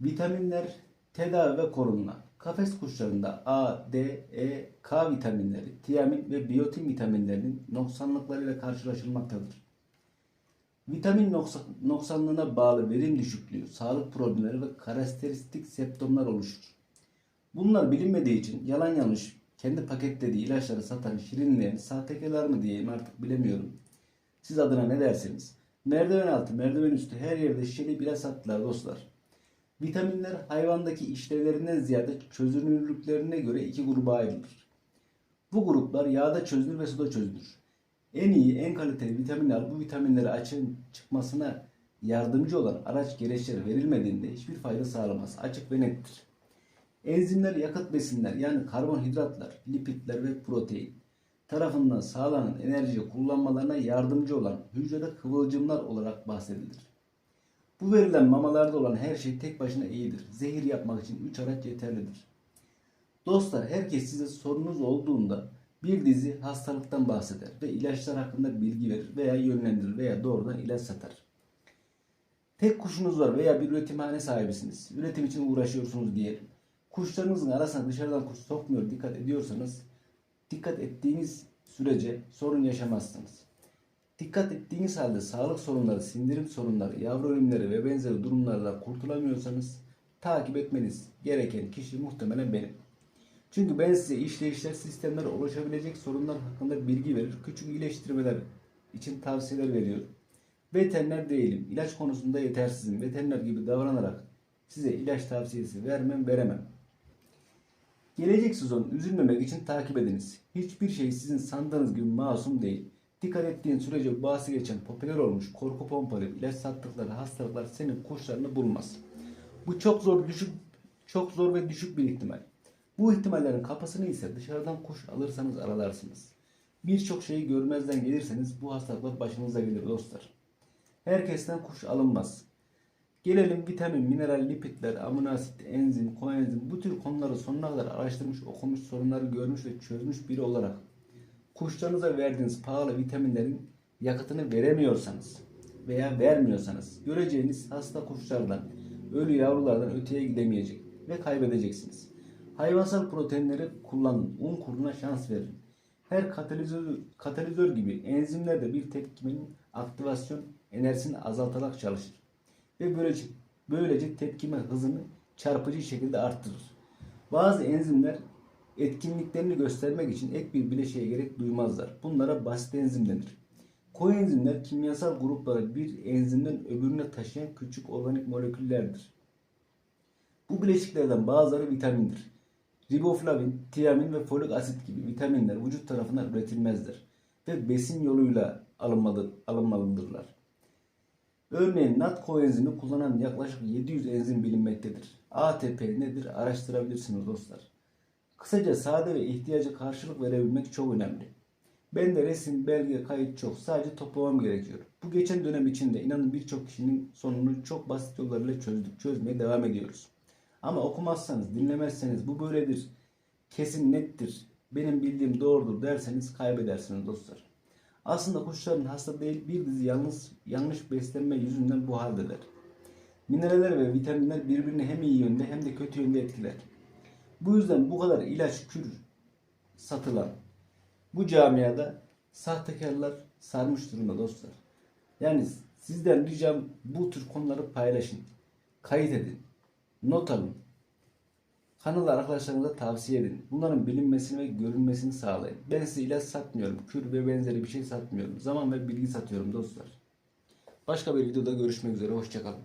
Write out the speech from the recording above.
Vitaminler tedavi ve korunma. Kafes kuşlarında A, D, E, K vitaminleri, tiamin ve biyotin vitaminlerinin noksanlıklarıyla karşılaşılmaktadır. Vitamin noksa- noksanlığına bağlı verim düşüklüğü, sağlık problemleri ve karakteristik septomlar oluşur. Bunlar bilinmediği için yalan yanlış kendi paketlediği ilaçları satan şirinleyen sahtekarlar mı diyeyim artık bilemiyorum. Siz adına ne dersiniz? Merdiven altı, merdiven üstü her yerde şişeli ilaç sattılar dostlar. Vitaminler hayvandaki işlevlerinden ziyade çözünürlüklerine göre iki gruba ayrılır. Bu gruplar yağda çözünür ve suda çözünür. En iyi, en kaliteli vitaminler bu vitaminleri açığın çıkmasına yardımcı olan araç gereçleri verilmediğinde hiçbir fayda sağlamaz. Açık ve nettir. Enzimler yakıt besinler yani karbonhidratlar, lipidler ve protein tarafından sağlanan enerji kullanmalarına yardımcı olan hücrede kıvılcımlar olarak bahsedilir. Bu verilen mamalarda olan her şey tek başına iyidir. Zehir yapmak için 3 araç yeterlidir. Dostlar herkes size sorunuz olduğunda bir dizi hastalıktan bahseder ve ilaçlar hakkında bilgi verir veya yönlendirir veya doğrudan ilaç satar. Tek kuşunuz var veya bir üretimhane sahibisiniz. Üretim için uğraşıyorsunuz diyelim. Kuşlarınızın arasına dışarıdan kuş sokmuyor dikkat ediyorsanız dikkat ettiğiniz sürece sorun yaşamazsınız. Dikkat ettiğiniz halde sağlık sorunları, sindirim sorunları, yavru ölümleri ve benzeri durumlardan kurtulamıyorsanız takip etmeniz gereken kişi muhtemelen benim. Çünkü ben size işleyişler, sistemler oluşabilecek sorunlar hakkında bilgi verir, küçük iyileştirmeler için tavsiyeler veriyorum. Veteriner değilim. İlaç konusunda yetersizim. Veteriner gibi davranarak size ilaç tavsiyesi vermem, veremem. Gelecek sezon üzülmemek için takip ediniz. Hiçbir şey sizin sandığınız gibi masum değil. Dikkat ettiğin sürece bahsi geçen popüler olmuş korku pompalı ilaç sattıkları hastalıklar senin kuşlarını bulmaz. Bu çok zor düşük çok zor ve düşük bir ihtimal. Bu ihtimallerin kapısını ise dışarıdan kuş alırsanız aralarsınız. Birçok şeyi görmezden gelirseniz bu hastalıklar başınıza gelir dostlar. Herkesten kuş alınmaz. Gelelim vitamin, mineral, lipidler, amino asit, enzim, koenzim bu tür konuları sonuna kadar araştırmış, okumuş, sorunları görmüş ve çözmüş biri olarak kuşlarınıza verdiğiniz pahalı vitaminlerin yakıtını veremiyorsanız veya vermiyorsanız göreceğiniz hasta kuşlardan, ölü yavrulardan öteye gidemeyecek ve kaybedeceksiniz. Hayvansal proteinleri kullanın, un kuruna şans verin. Her katalizör, katalizör gibi enzimler de bir tepkimenin aktivasyon enerjisini azaltarak çalışır ve böylece, böylece tepkime hızını çarpıcı şekilde arttırır. Bazı enzimler etkinliklerini göstermek için ek bir bileşiğe gerek duymazlar. Bunlara basit enzim denir. Koenzimler kimyasal grupları bir enzimden öbürüne taşıyan küçük organik moleküllerdir. Bu bileşiklerden bazıları vitamindir. Riboflavin, tiamin ve folik asit gibi vitaminler vücut tarafından üretilmezler ve besin yoluyla alınmalı, alınmalıdırlar. Örneğin NAT koenzimi kullanan yaklaşık 700 enzim bilinmektedir. ATP nedir araştırabilirsiniz dostlar. Kısaca sade ve ihtiyaca karşılık verebilmek çok önemli. Ben de resim, belge, kayıt çok. Sadece toplamam gerekiyor. Bu geçen dönem içinde inanın birçok kişinin sonunu çok basit yollarla çözdük. Çözmeye devam ediyoruz. Ama okumazsanız, dinlemezseniz bu böyledir, kesin nettir, benim bildiğim doğrudur derseniz kaybedersiniz dostlar. Aslında kuşların hasta değil bir dizi yanlış, yanlış beslenme yüzünden bu haldeler. Mineraller ve vitaminler birbirini hem iyi yönde hem de kötü yönde etkiler. Bu yüzden bu kadar ilaç kür satılan bu camiada sahtekarlar sarmış durumda dostlar. Yani sizden ricam bu tür konuları paylaşın. Kayıt edin. Not alın. Kanalı arkadaşlarınıza tavsiye edin. Bunların bilinmesini ve görünmesini sağlayın. Ben size ilaç satmıyorum. Kür ve benzeri bir şey satmıyorum. Zaman ve bilgi satıyorum dostlar. Başka bir videoda görüşmek üzere. Hoşçakalın.